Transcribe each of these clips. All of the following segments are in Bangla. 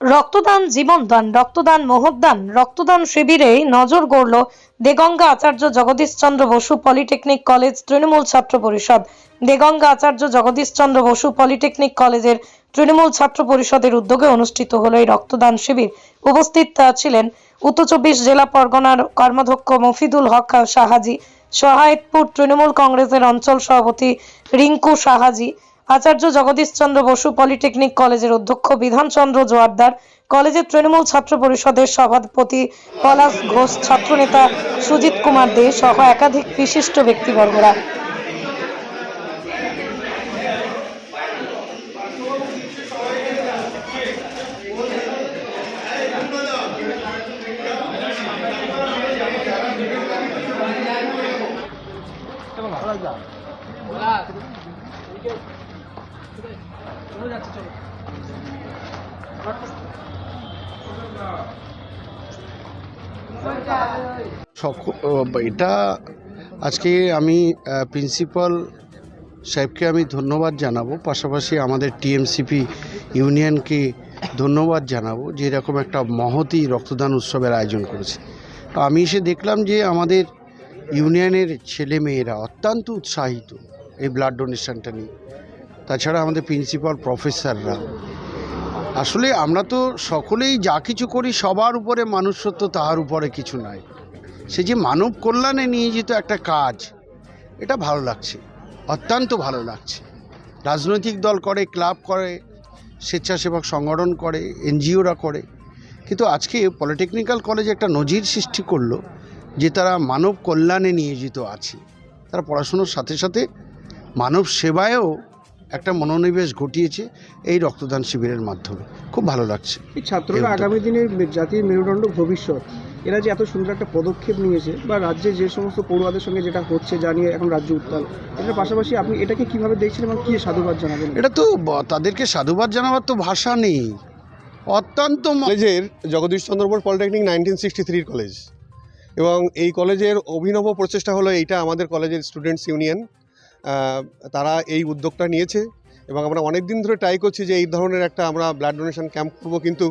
রক্তদান জীবনদান, রক্তদান মহদান রক্তদান শিবিরে নজর গড়ল Deganga Acharya Jagadishchandra Basu polytechnic college Trinamool Chhatra Parishad. Deganga Acharya Jagadishchandra Basu polytechnic কলেজের তৃণমূল ছাত্র পরিষদের উদ্যোগে অনুষ্ঠিত হলো এই রক্তদান শিবির। উপস্থিত ছিলেন উত্তর চব্বিশ জেলা পরগনার কর্মাধ্যক্ষ মফিদুল হক সাহাজি, সহায়তপুর তৃণমূল কংগ্রেসের অঞ্চল সভাপতি রিঙ্কু সাহাজি আচার্য জগদীশচন্দ্র বসু পলিটেকনিক কলেজের অধ্যক্ষ বিধানচন্দ্র জোয়ারদার কলেজের তৃণমূল ছাত্র পরিষদের সভাপতি পলাশ ঘোষ, ছাত্রনেতা সুজিত কুমার দে সহ একাধিক বিশিষ্ট ব্যক্তিবর্গরা। এটা আজকে আমি প্রিন্সিপাল সাহেবকে আমি ধন্যবাদ জানাব, পাশাপাশি আমাদের টিএমসিপি ইউনিয়নকে ধন্যবাদ জানাব যে এরকম একটা মহতি রক্তদান উৎসবের আয়োজন করেছে। আমি এসে দেখলাম যে আমাদের ইউনিয়নের ছেলে মেয়েরা অত্যন্ত উৎসাহিত এই ব্লাড ডোনেশনটা নিয়ে। তাছাড়া আমাদের প্রিন্সিপাল প্রফেসররা আসলে আমরা তো সকলেই যা কিছু করি, সবার উপরে মানুষত্ব তাহার উপরে কিছু নাই। সে যে মানব কল্যাণে নিয়োজিত একটা কাজ, এটা ভালো লাগছে, অত্যন্ত ভালো লাগছে। রাজনৈতিক দল করে, ক্লাব করে, স্বেচ্ছাসেবক সংগঠন করে, এনজিওরা করে। কিন্তু আজকে পলিটেকনিক্যাল কলেজ একটা নজির সৃষ্টি করল যে তারা মানব কল্যাণে নিয়োজিত আছে। তারা পড়াশুনোর সাথে সাথে মানব সেবায়ও একটা মনোনিবেশ ঘটিয়েছে এই রক্তদান শিবিরের মাধ্যমে। খুব ভালো লাগছে। এই ছাত্ররা আগামী দিনের মে- জাতির মেরুদণ্ড ভবিষ্যৎ এরা যে এত সুন্দর একটা পদক্ষেপ নিয়েছে বা রাজ্যে যে সমস্ত পড়ুয়াদের সঙ্গে যেটা হচ্ছে জানিয়ে এখন রাজ্য উত্তাল এটার পাশাপাশি আপনি এটাকে কীভাবে দেখছেন এবং কী সাধুবাদ জানাবেন? এটা তো ব- তাদেরকে সাধুবাদ জানাবার তো ভাষা নেই। অত্যন্ত কলেজের Jagadish Chandra Bose polytechnic nineteen sixty থ্রির কলেজ। এবং এই কলেজের অভিনব প্রচেষ্টা হলো এইটা আমাদের কলেজের স্টুডেন্টস ইউনিয়ন তারা এই উদ্যোগটা নিয়েছে এবং আমরা অনেক দিন ধরে ট্রাই করছি যে এই ধরনের একটা আমরা ব্লাড ডোনেশন ক্যাম্প করব, কিন্তু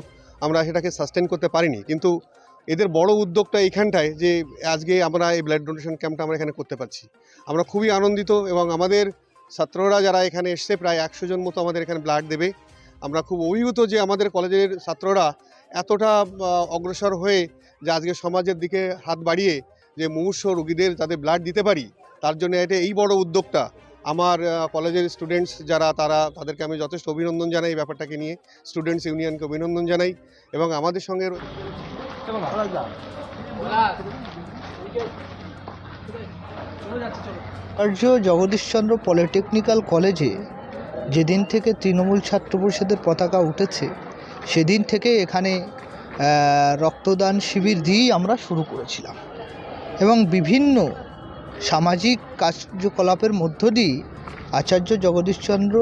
আমরা সেটাকে সাস্টেন করতে পারিনি। কিন্তু এদের বড় উদ্যোগটা এইখানটায় যে আজকে আমরা এই ব্লাড ডোনেশন ক্যাম্পটা আমরা এখানে করতে পারছি। আমরা খুবই আনন্দিত এবং আমাদের ছাত্ররা যারা এখানে এসছে, প্রায় একশো জন মতো আমাদের এখানে ব্লাড দেবে। আমরা খুব অভিভূত যে আমাদের কলেজের ছাত্ররা এতটা অগ্রসর হয়ে যে আজকে সমাজের দিকে হাত বাড়িয়ে যে মুমূর্ষ রুগীদের যাতে ব্লাড দিতে পারি তার জন্য এটা এই বড় উদ্যোগটা আমার কলেজের স্টুডেন্টস যারা, তারা, তাদেরকে আমি যথেষ্ট অভিনন্দন জানাই এই ব্যাপারটাকে নিয়ে। স্টুডেন্টস ইউনিয়নকে অভিনন্দন জানাই এবং আমাদের সঙ্গে আচার্য জগদীশচন্দ্র পলিটেকনিক্যাল কলেজে যেদিন থেকে তৃণমূল ছাত্র পরিষদের পতাকা উঠেছে, সেদিন থেকে এখানে রক্তদান শিবির দিয়েই আমরা শুরু করেছিলাম। এবং বিভিন্ন সামাজিক কার্যকলাপের মধ্য দিয়ে আচার্য জগদীশচন্দ্র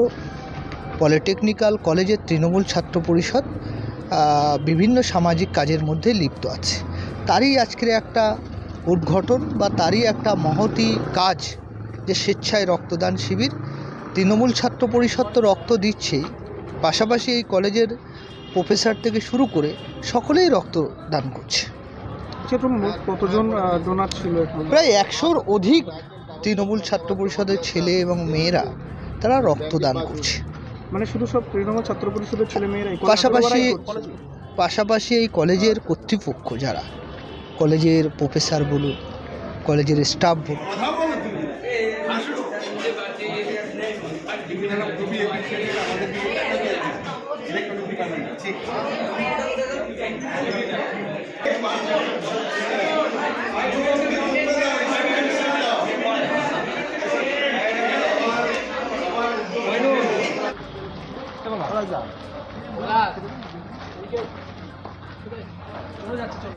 পলিটেকনিক্যাল কলেজের তৃণমূল ছাত্র পরিষদ বিভিন্ন সামাজিক কাজের মধ্যে লিপ্ত আছে। তারই আজকের একটা উদ্ঘাটন বা তারই একটা মহতি কাজ যে স্বেচ্ছায় রক্তদান শিবির, তৃণমূল ছাত্র পরিষদ তো রক্ত দিচ্ছেই পাশাপাশি এই কলেজের প্রফেসর থেকে শুরু করে সকলেই রক্তদান করছে। কতজন প্রায় একশোর অধিক তৃণমূল ছাত্র পরিষদের ছেলে এবং মেয়েরা তারা রক্তদান করছে। মানে শুধু সব তৃণমূল ছাত্র পরিষদের ছেলে মেয়েরা পাশাপাশি পাশাপাশি এই কলেজের কর্তৃপক্ষ যারা কলেজের প্রফেসর বলুন কলেজের স্টাফ বলুন। 了，是？回来，回去，回来，